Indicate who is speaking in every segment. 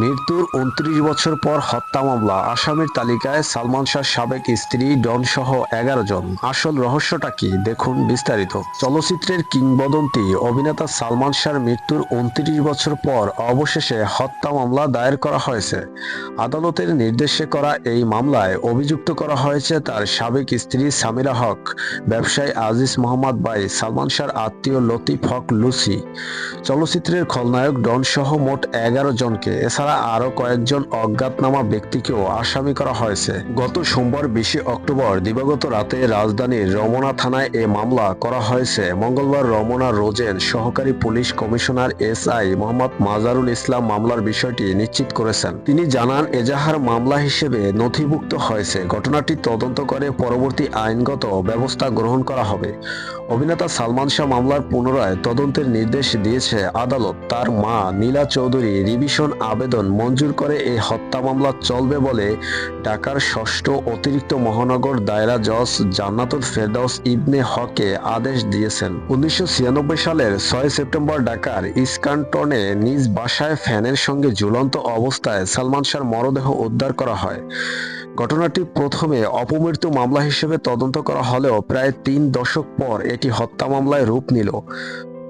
Speaker 1: মৃত্যুর উনত্রিশ বছর পর হত্যা মামলা। আসামির তালিকায় সালমান শাহ সাবেক স্ত্রী ডন সহ এগারো জন। আসল রহস্যটা কি? দেখুন বিস্তারিত। চলচ্চিত্রের কিংবদন্তি অভিনেতা সালমান শাহর মৃত্যুর উনত্রিশ বছর পর অবশেষে হত্যা মামলা দায়ের করা হয়েছে। আদালতের নির্দেশে করা এই মামলায় অভিযুক্ত করা হয়েছে তার সাবেক স্ত্রী সামিরা হক, ব্যবসায়ী আজিজ মোহাম্মদ বাই সালমান শাহর আত্মীয় লতিফ হক লুসি। চলচ্চিত্রের খলনায়ক ডন সহ মোট এগারো জনকে। এছাড়া আরও কয়েকজন অজ্ঞাতনামা ব্যক্তিকেও আসামি করা হয়েছে। গত সোমবার বিশে অক্টোবর দিবাগত রাতে রাজধানীর রমনা থানায় এ মামলা করা হয়েছে। মঙ্গলবার রমনা রোজেন সহকারী police commissioner S I Mohammad Mazharul Islam মামলার বিষয়টি নিশ্চিত করেছেন। তিনি জানান, এজাহার মামলা হিসেবে নথিভুক্ত হয়েছে। ঘটনাটি তদন্ত করে পরবর্তী আইনগত ব্যবস্থা গ্রহণ করা হবে। অভিনেতা সালমান শাহ মামলার পুনরায় তদন্তের নির্দেশ দিয়েছে আদালত। তার মা নীলা চৌধুরী রিভিশন আবেদন মঞ্জুর করে এই হত্যা মামলা চলবে বলে ঢাকার ষষ্ঠ অতিরিক্ত মহানগর দায়রা জজ জান্নাতুল ফেরদাউস ইবনে হকে আদেশ দিয়েছেন। উনিশশো ছিয়ানব্বই সালের ছয় সেপ্টেম্বর ঢাকার ইস্কান্টনে নিজ বাসায় ফ্যানের সঙ্গে ঝুলন্ত অবস্থায় সালমান শাহর মরদেহ উদ্ধার করা হয়। ঘটনাটি প্রথমে অপমৃত্যু মামলা হিসেবে তদন্ত করা হলেও প্রায় তিন দশক পর এটি হত্যা মামলায় রূপ নিল।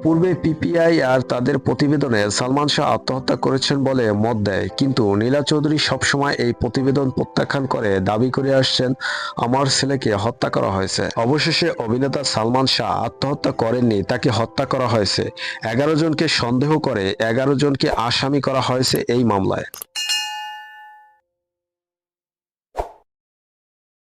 Speaker 1: পূর্বে পিপিআই আর তাদের প্রতিবেদনে সালমান শাহ আত্মহত্যা করেছেন বলে মত দেয়। কিন্তু নীলা চৌধুরী সবসময় এই প্রতিবেদন প্রত্যাখ্যান করে দাবি করে আসছেন, আমার ছেলেকে হত্যা করা হয়েছে। অবশেষে অভিনেতা সালমান শাহ আত্মহত্যা করেননি, তাকে হত্যা করা হয়েছে। এগারো জনকে সন্দেহ করে এগারো জনকে আসামি করা হয়েছে এই মামলায়।